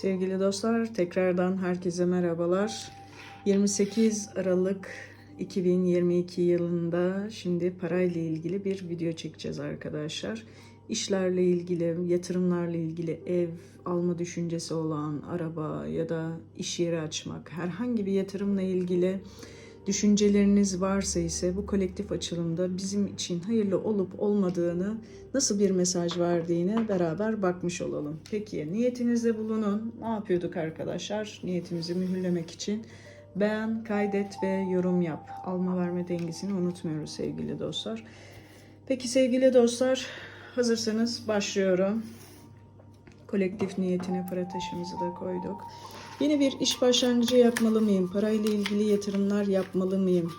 Sevgili dostlar, tekrardan herkese merhabalar. 28 Aralık 2022 yılında şimdi parayla ilgili bir video çekeceğiz arkadaşlar. İşlerle ilgili, yatırımlarla ilgili ev alma düşüncesi olan araba ya da iş yeri açmak, herhangi bir yatırımla ilgili düşünceleriniz varsa ise bu kolektif açılımda bizim için hayırlı olup olmadığını, nasıl bir mesaj verdiğine beraber bakmış olalım. Peki niyetinizde bulunun. Ne yapıyorduk arkadaşlar? Niyetimizi mühürlemek için beğen, kaydet ve yorum yap. Alma verme dengesini unutmuyoruz sevgili dostlar. Peki sevgili dostlar hazırsanız başlıyorum. Kolektif niyetine para taşımızı da koyduk. Yeni bir iş başlangıcı yapmalı mıyım? Parayla ilgili yatırımlar yapmalı mıyım?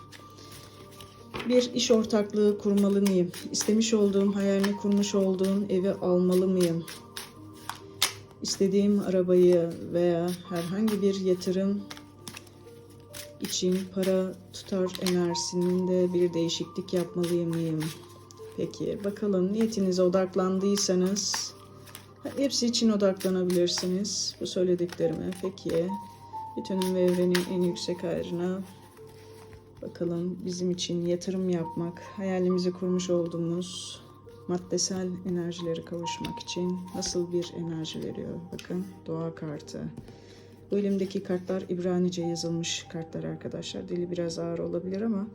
Bir iş ortaklığı kurmalı mıyım? İstemiş olduğum, hayalini kurmuş olduğum evi almalı mıyım? İstediğim arabayı veya herhangi bir yatırım için para tutar enerjisinde bir değişiklik yapmalı mıyım? Peki bakalım niyetinize odaklandıysanız hepsi için odaklanabilirsiniz bu söylediklerime. Peki bütünün ve evrenin en yüksek ayrına bakalım bizim için yatırım yapmak, hayalimizi kurmuş olduğumuz maddesel enerjileri kavuşmak için nasıl bir enerji veriyor? Bakın doğa kartı. Bu elimdeki kartlar İbranice yazılmış kartlar arkadaşlar. Dili biraz ağır olabilir ama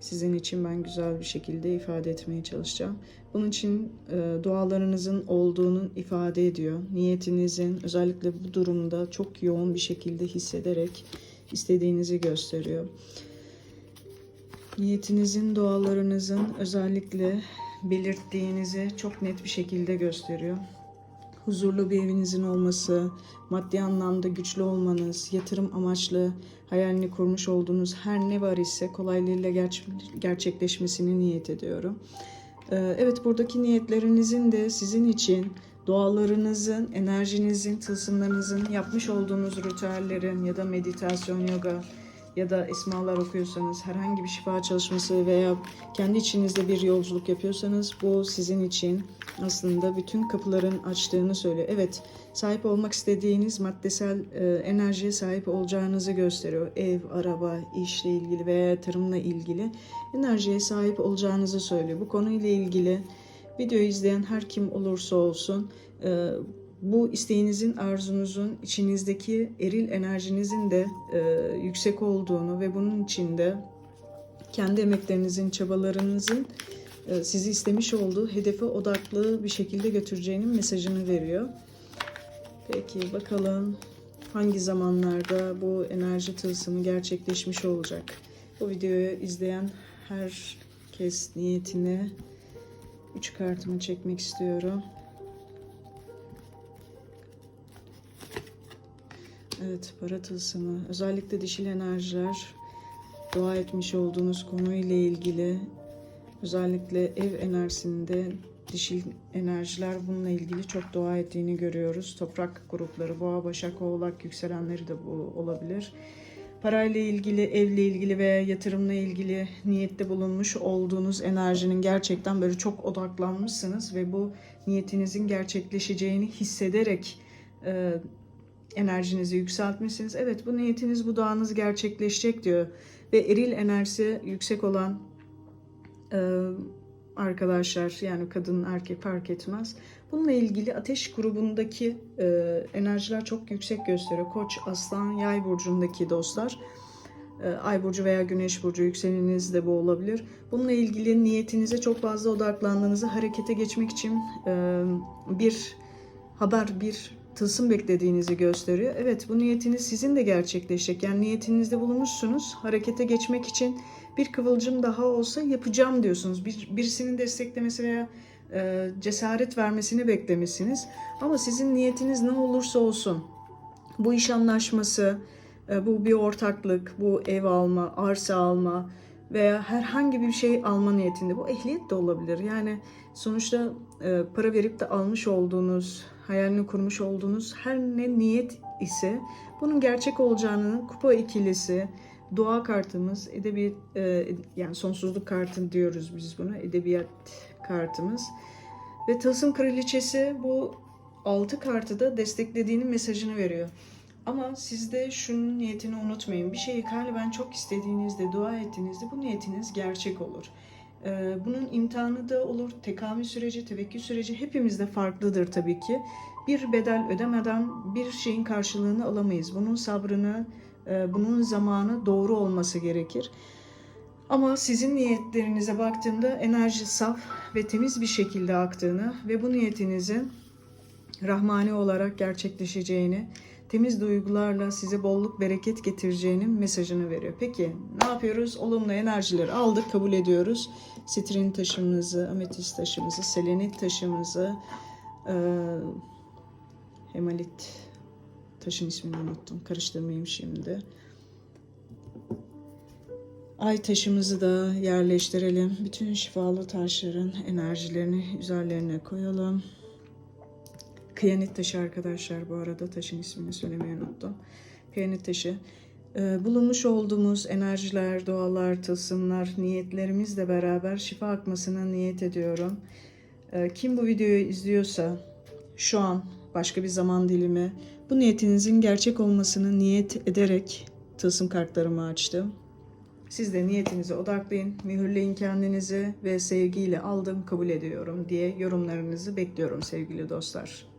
sizin için ben güzel bir şekilde ifade etmeye çalışacağım. Bunun için e, dualarınızın olduğunu ifade ediyor. Niyetinizin özellikle bu durumda çok yoğun bir şekilde hissederek istediğinizi gösteriyor. Niyetinizin, dualarınızın özellikle belirttiğinizi çok net bir şekilde gösteriyor huzurlu bir evinizin olması, maddi anlamda güçlü olmanız, yatırım amaçlı hayalini kurmuş olduğunuz her ne var ise kolaylığıyla ger- gerçekleşmesini niyet ediyorum. Ee, Evet buradaki niyetlerinizin de sizin için dualarınızın, enerjinizin, tılsımlarınızın, yapmış olduğunuz ritüellerin ya da meditasyon, yoga ya da esmalar okuyorsanız, herhangi bir şifa çalışması veya kendi içinizde bir yolculuk yapıyorsanız bu sizin için aslında bütün kapıların açtığını söylüyor. Evet, sahip olmak istediğiniz maddesel e, enerjiye sahip olacağınızı gösteriyor. Ev, araba, işle ilgili veya yatırımla ilgili enerjiye sahip olacağınızı söylüyor. Bu konuyla ilgili videoyu izleyen her kim olursa olsun e, bu isteğinizin, arzunuzun, içinizdeki eril enerjinizin de e, yüksek olduğunu ve bunun içinde kendi emeklerinizin, çabalarınızın e, sizi istemiş olduğu hedefe odaklı bir şekilde götüreceğinin mesajını veriyor. Peki bakalım hangi zamanlarda bu enerji tılsımı gerçekleşmiş olacak. Bu videoyu izleyen herkes niyetine 3 kartımı çekmek istiyorum. Evet, para tılsımı. Özellikle dişil enerjiler dua etmiş olduğunuz konuyla ilgili özellikle ev enerjisinde dişil enerjiler bununla ilgili çok dua ettiğini görüyoruz. Toprak grupları, boğa, başak, oğlak yükselenleri de bu olabilir. Parayla ilgili, evle ilgili veya yatırımla ilgili niyette bulunmuş olduğunuz enerjinin gerçekten böyle çok odaklanmışsınız ve bu niyetinizin gerçekleşeceğini hissederek enerjinizi yükseltmişsiniz. Evet bu niyetiniz, bu duanız gerçekleşecek diyor. Ve eril enerjisi yüksek olan e, arkadaşlar yani kadın erkek fark etmez. Bununla ilgili ateş grubundaki e, enerjiler çok yüksek gösteriyor. Koç, aslan, yay burcundaki dostlar. E, Ay burcu veya güneş burcu yükseleniniz de bu olabilir. Bununla ilgili niyetinize çok fazla odaklandığınızı harekete geçmek için e, bir haber, bir tılsım beklediğinizi gösteriyor. Evet bu niyetiniz sizin de gerçekleşecek. Yani niyetinizde bulunmuşsunuz. Harekete geçmek için bir kıvılcım daha olsa yapacağım diyorsunuz. Bir, birisinin desteklemesi veya e, cesaret vermesini beklemişsiniz. Ama sizin niyetiniz ne olursa olsun bu iş anlaşması, e, bu bir ortaklık, bu ev alma, arsa alma veya herhangi bir şey alma niyetinde. Bu ehliyet de olabilir. Yani sonuçta e, para verip de almış olduğunuz, hayalini kurmuş olduğunuz her ne niyet ise bunun gerçek olacağını kupa ikilisi, dua kartımız, edebiyat e, yani sonsuzluk kartı diyoruz biz buna. Edebiyat kartımız. Ve tılsım kraliçesi bu altı kartı da desteklediğinin mesajını veriyor. Ama siz de şunun niyetini unutmayın. Bir şeyi kalben çok istediğinizde, dua ettiğinizde bu niyetiniz gerçek olur. Ee, Bunun imtihanı da olur. Tekamül süreci, tevekkül süreci hepimizde farklıdır tabii ki. Bir bedel ödemeden bir şeyin karşılığını alamayız. Bunun sabrını, e, bunun zamanı doğru olması gerekir. Ama sizin niyetlerinize baktığımda enerji saf ve temiz bir şekilde aktığını ve bu niyetinizin rahmani olarak gerçekleşeceğini, temiz duygularla size bolluk bereket getireceğinin mesajını veriyor. Peki ne yapıyoruz? Olumlu enerjileri aldık, kabul ediyoruz. Sitrin taşımızı, ametist taşımızı, selenit taşımızı, eee, hemalit taşın ismini unuttum. Karıştırmayayım şimdi. Ay taşımızı da yerleştirelim. Bütün şifalı taşların enerjilerini üzerlerine koyalım. Kıyanet taşı arkadaşlar bu arada taşın ismini söylemeyi unuttum. Kıyanet taşı. Ee, bulunmuş olduğumuz enerjiler, dualar, tılsımlar, niyetlerimizle beraber şifa akmasına niyet ediyorum. Ee, kim bu videoyu izliyorsa şu an başka bir zaman dilimi bu niyetinizin gerçek olmasını niyet ederek tılsım kartlarımı açtım. Siz de niyetinize odaklayın, mühürleyin kendinizi ve sevgiyle aldım, kabul ediyorum diye yorumlarınızı bekliyorum sevgili dostlar.